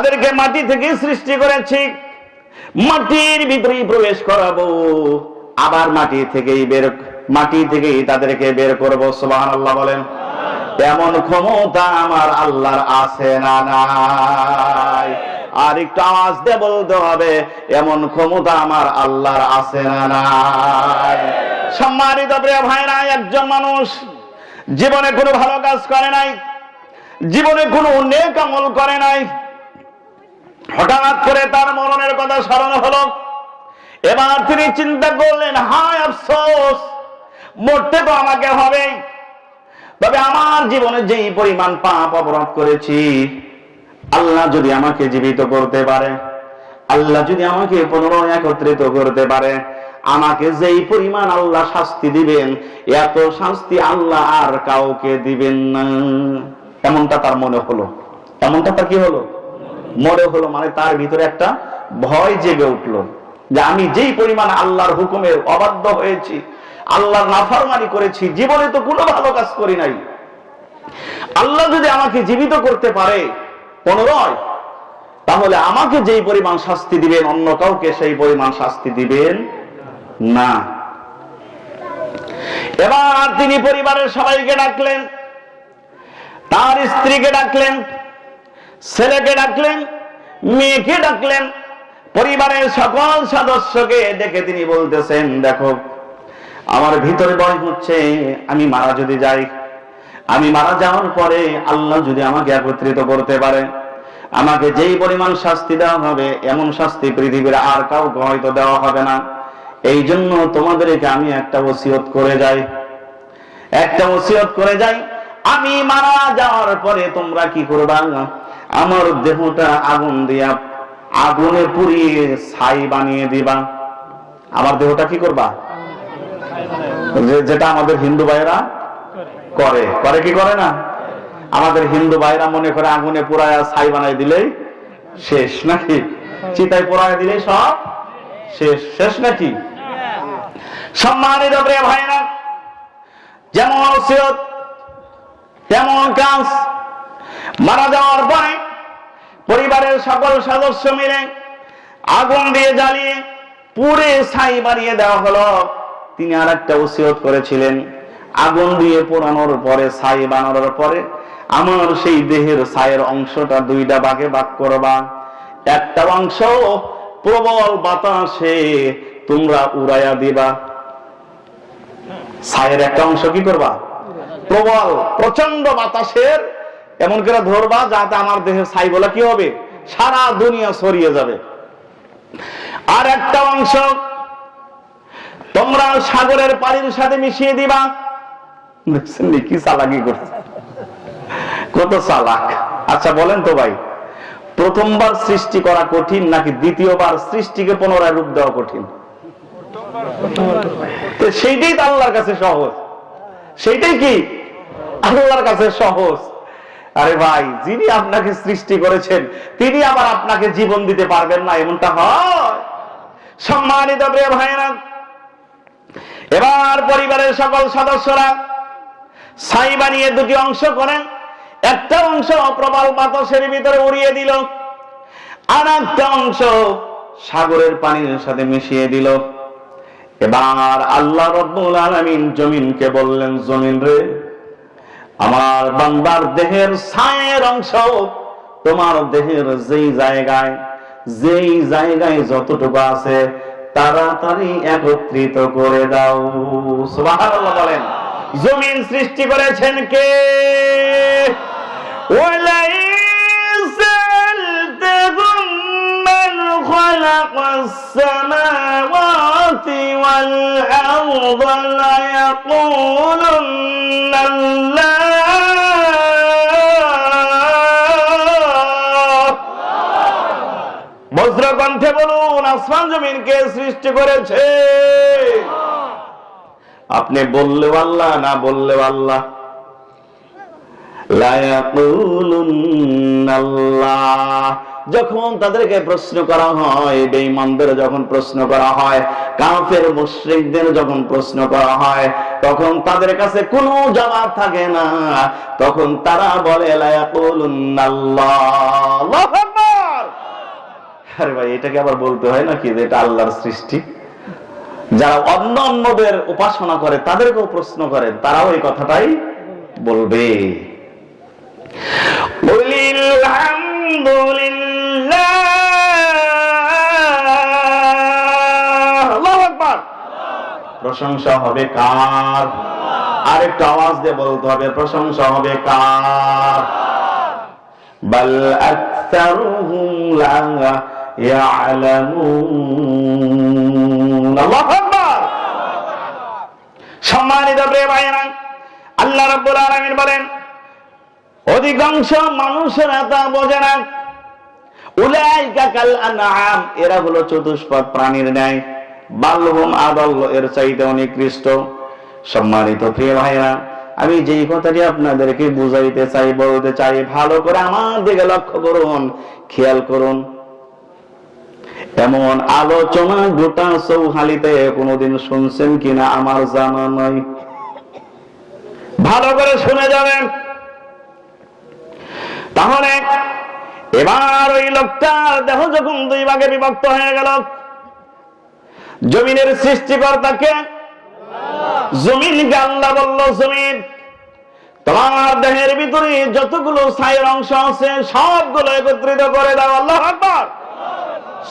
তাদেরকে মাটি থেকে সৃষ্টি করেছি। মাটির ভিতরেই প্রবেশ করাবো। আবার মাটি থেকেই বের, মাটি থেকেই তাদেরকে বের করব, সুবহানাল্লাহ বলেন। এমন ক্ষমতা আমার আল্লাহর আছে না নাই? আর একটু আওয়াজ দিয়ে বলতে হবে, এমন ক্ষমতা আমার আল্লাহর আছে না নাই? সম্মানিত প্রিয় ভাইরা, একজন মানুষ জীবনে কোনো ভালো কাজ করে নাই, জীবনে কোনো নেক আমল করে নাই হঠাৎ করে তার মরণের কথা স্মরণ হলো। এবার তিনি চিন্তা করলেন, হায় আফসোস, মরতে তো আমাকে হবেই। তবে আমার জীবনে যেই পরিমাণ পাপ অপরাধ করেছি, আল্লাহ যদি আমাকে জীবিত করতে পারে, আল্লাহ যদি আমাকে পুনরায় একত্রিত করতে পারে, আমাকে যেই পরিমাণ আল্লাহ শাস্তি দিবেন, এত শাস্তি আল্লাহ আর কাউকে দিবেন না। এমনটা তার মনে হলো। এমনটা তার কি হলো? মনে হলো মানে তার ভিতরে একটা ভয় জেগে উঠল যে আমি যেই পরিমাণ আল্লাহর হুকুমের অবাধ্য হয়েছি, আল্লাহর নাফরমানি করেছি, জীবনে তো কোনো ভালো কাজ করি নাই। আল্লাহ যদি আমাকে জীবিত করতে পারে পুনরায়, তাহলে আমাকে যেই পরিমাণ শাস্তি দিবেন, অন্য কাউকে সেই পরিমাণ শাস্তি দিবেন না। এবার তিনি পরিবারের সবাইকে ডাকলেন, তার স্ত্রীকে ডাকলেন ছেলেকে ডাকলেন, মেয়েকে ডাকলেন, পরিবারের সকল সদস্যকে ডেকে তিনি বলতেছেন, দেখো, আমার ভিতরে ভয় হচ্ছে, আমি মারা যদি যাই, আমি মারা যাওয়ার পরে আল্লাহ যদি আমাকে একত্রিত করতে পারে, আমাকে যেই পরিমাণ শাস্তি দেওয়া হবে, এমন শাস্তি পৃথিবীর আর কাউকে হয়তো দেওয়া হবে না। এই জন্য তোমাদেরকে আমি একটা ওসিয়ত করে যাই। একটা ওসিয়ত করে যাই, আমি মারা যাওয়ার পরে তোমরা কি করবা? আমার দেহটা আগুন দিয়া আগুনে পুড়িয়ে ছাই বানিয়ে দিবা। আমার দেহটা কি করবা? যেটা আমাদের হিন্দু ভাইয়েরা করে। করে কি করে না? আমাদের হিন্দু ভাইরা মনে করে আগুনে পোড়ায় ছাই বানাই দিলেই শেষ নাকি? চিতায় পোড়ায় দিলেই সব শেষ। শেষ নাকি? সম্মানিত প্রিয় ভাইরা যেমন তেমন কাজ মারা যাওয়ার পরে পরিবারের সকল সদস্য মিলে আগুন দিয়ে জ্বালিয়ে পুড়ে ছাই বানিয়ে দেওয়া হলো। তিনি আর একটা ওসিয়ত করেছিলেন, আগুন দিয়ে পোড়ানোর পরে, ছাই বানানোর পরে, আমার সেই দেহের ছায়ের অংশটা দুইটা ভাগে ভাগ করবা। একটা অংশ প্রবল বাতাসে তোমরা উড়াইয়া দিবা। ছায়ের একটা অংশ কি করবা? প্রবল প্রচণ্ড বাতাসের এমন করে ধরবা যাতে আমার দেহের ছাই বলা কি হবে? সারা দুনিয়া ছড়িয়ে যাবে। আর একটা অংশ তোমরা সাগরের পানির সাথে মিশিয়ে দিবা। কি চালাকি করছে? কত চালাক। আচ্ছা বলেন তো ভাই, প্রথমবার সৃষ্টি করা কঠিন নাকি দ্বিতীয়বার সৃষ্টিকে পুনরায় রূপ দেওয়া কঠিন? সেইটাই তো আল্লাহর কাছে সহজ। সেইটাই কি? আল্লাহর কাছে সহজ। আরে ভাই, যিনি আপনাকে সৃষ্টি করেছেন, তিনি আবার আপনাকে জীবন দিতে পারবেন না, এমনটা হয়। সম্মানিত এবার পরিবারের সকল সদস্যরা ছাই বানিয়ে দুটি অংশ করেন। একটা অংশ প্রবল বাতাসের ভিতরে উড়িয়ে দিল আর একটা অংশ সাগরের পানির সাথে মিশিয়ে দিল। এবার আল্লাহ রব্বুল আলামিন জমিনকে বললেন, জমিন রে আমার বান্দার দেহের ছায়ের অংশ, তোমার দেহের যেই জায়গায় যেই জায়গায় যতটুকু আছে, তাড়াতাড়ি একত্রিত করে দাও। সুবহানাল্লাহ বলেন, জমিন সৃষ্টি করেছেন কে? ওয়ালাইসাল তাগুম মান খালাকাস সামাওয়াত। والأرض ليقولن الله বজ্র কণ্ঠে বলুন আসমান জমিনকে সৃষ্টি করেছে আপনি বললেও আল্লাহ না বললেও আল্লাহ লা ইয়াকুলুন্না আল্লাহ। যখন তাদেরকে প্রশ্ন করা হয়, বেঈমানদের যখন প্রশ্ন করা হয়, কাফের মুশরিকদের যখন প্রশ্ন করা হয়, তখন তাদের কাছে কোনো জবাব থাকে না। তখন তারা বলে। আরে ভাই, এটাকে আবার বলতে হয় নাকি যে এটা আল্লাহর সৃষ্টি? যারা অন্য অন্যদের উপাসনা করে, তাদেরকেও প্রশ্ন করেন তারাও এই কথাটাই বলবে। আল্লাহু আকবার। প্রশংসা হবে কার? আরেকটা আওয়াজ দিয়ে বলতে হবে, প্রশংসা হবে কার? বাল আকতারুহুম লা ইয়ালামুন। আল্লাহু আকবার। সম্মানিত প্রিয় ভাইরা আল্লাহ রাব্বুল আলামিন বলেন অধিকাংশ মানুষেরা তা বোঝে না। এরা হলো চতুষ্পদ প্রাণীর ন্যায়। বাল্যহুম আদল্য, এর চাইতে অনিকৃষ্ট। সম্মানিত প্রিয় ভাইরা আমি যেই কথাটি আপনাদেরকে বুঝাইতে চাই, বলতে চাই, ভালো করে আমার দিকে লক্ষ্য করুন, খেয়াল করুন। এমন আলোচনা গোটা চৌহালিতে কোনোদিন শুনছেন কিনা আমার জানা নয় ভালো করে শুনে যাবেন। তাহলে এবার ওই লোকটার দেহ যখন দুই ভাগে বিভক্ত হয়ে গেল, জমিনের সৃষ্টিকর্তাকে জমিনকে আল্লাহ বলল, জমিন, তোমার দেহের ভিতরে যতগুলো ছায়ের অংশ আছে, সবগুলো একত্রিত করে দাও, আল্লাহ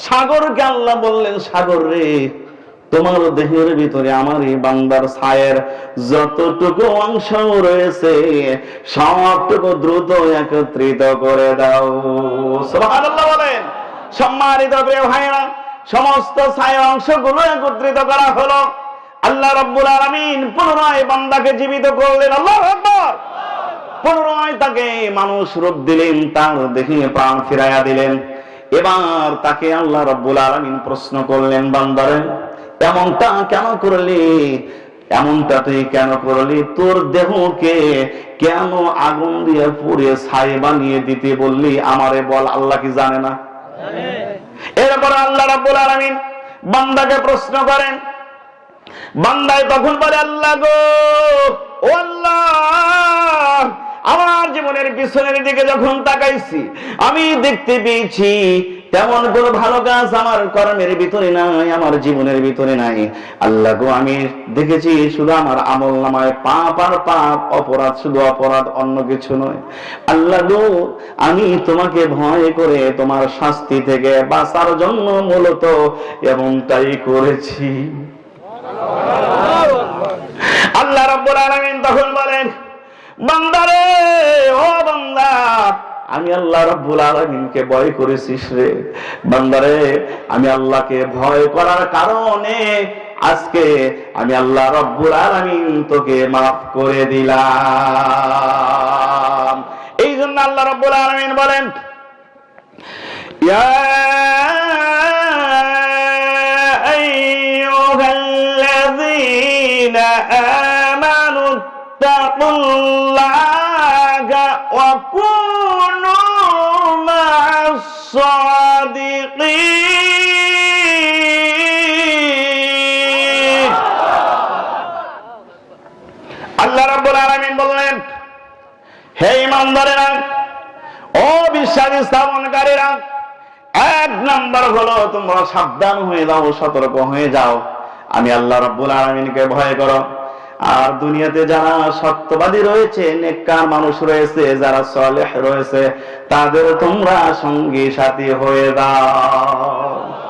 সাগরকে আল্লাহ বললেন, সাগর রে তোমার দেহের ভিতরে আমার এই বান্দার ছায়ের যতটুকু অংশ রয়েছে, সবটুকু দ্রুত একত্রিত করে দাও। বলেন। সম্মানিত প্রিয় ভাইরা সমস্ত ছায়ের অংশগুলো একত্রিত করা হলো। আল্লাহ রাব্বুল আলামিন পুনরায় বান্দাকে জীবিত করলেন। আল্লাহু আকবার। পুনরায় তাকে মানুষ রূপ দিলেন, তার দেখে প্রাণ ফিরাইয়া দিলেন। এবার তাকে আল্লাহ রব্বুল আলমিন প্রশ্ন করলেন, বান্দারে এমনটা কেন করলি? এমনটা তুই কেন করলি? তোর দেহকে কেন আগুন দিয়ে পুড়ে ছাই বানিয়ে দিতে বললি? আমারে বল, আল্লাহ কি জানে না? এরপর আল্লাহ রাব্বুল আলামিন বান্দাকে প্রশ্ন করেন। বান্দায় তখন বলে, আল্লাহ গো, ও আল্লাহ, আমার জীবনের পিছনের দিকে যখন তাকাইছি, আমি দেখতে পেয়েছি তেমন কোন ভালো কাজ আমার কর্মের ভিতরে নাই, আমার জীবনের ভিতরে নাই। আল্লাহ গো, আমি দেখেছি শুধু আমার আমল নামায় পাপ আর পাপ, অপরাধ শুধু অপরাধ, অন্য কিছু নয়। আল্লাহ গো, আমি তোমাকে ভয় করে তোমার শাস্তি থেকে বাঁচার জন্য মূলত এমনটাই করেছি। আল্লাহ রাব্বুল আলামিন তখন বলেন, বান্দারে, ও বান্দা আমি আল্লাহ রব্বুল আলমিনকে ভয় করেছিস রে। বান্দারে, আমি আল্লাহকে ভয় করার কারণে আজকে আমি আল্লাহ রব্বুল আলমিন তোকে মাফ করে দিলাম। এই জন্য আল্লাহ রব্বুল আলমিন বলেন আমানুত্তাকুল্লাহ ওয়া الصادقين আল্লাহ রাব্বুল আলামিন বললেন হে ইমানদারেরা ও বিশ্বাসী স্থাপনকারীরা এক নাম্বার হলো তোমরা সাবধান হয়ে যাও সতর্ক হয়ে যাও আমি আল্লাহ রাব্বুল আলামিনকে ভয় করো আর দুনিয়াতে যারা সত্যবাদী রয়েছে, নেককার মানুষ রয়েছে, যারা সলেহ রয়েছে, তাদের তোমরা সঙ্গী সাথী হয়ে দাও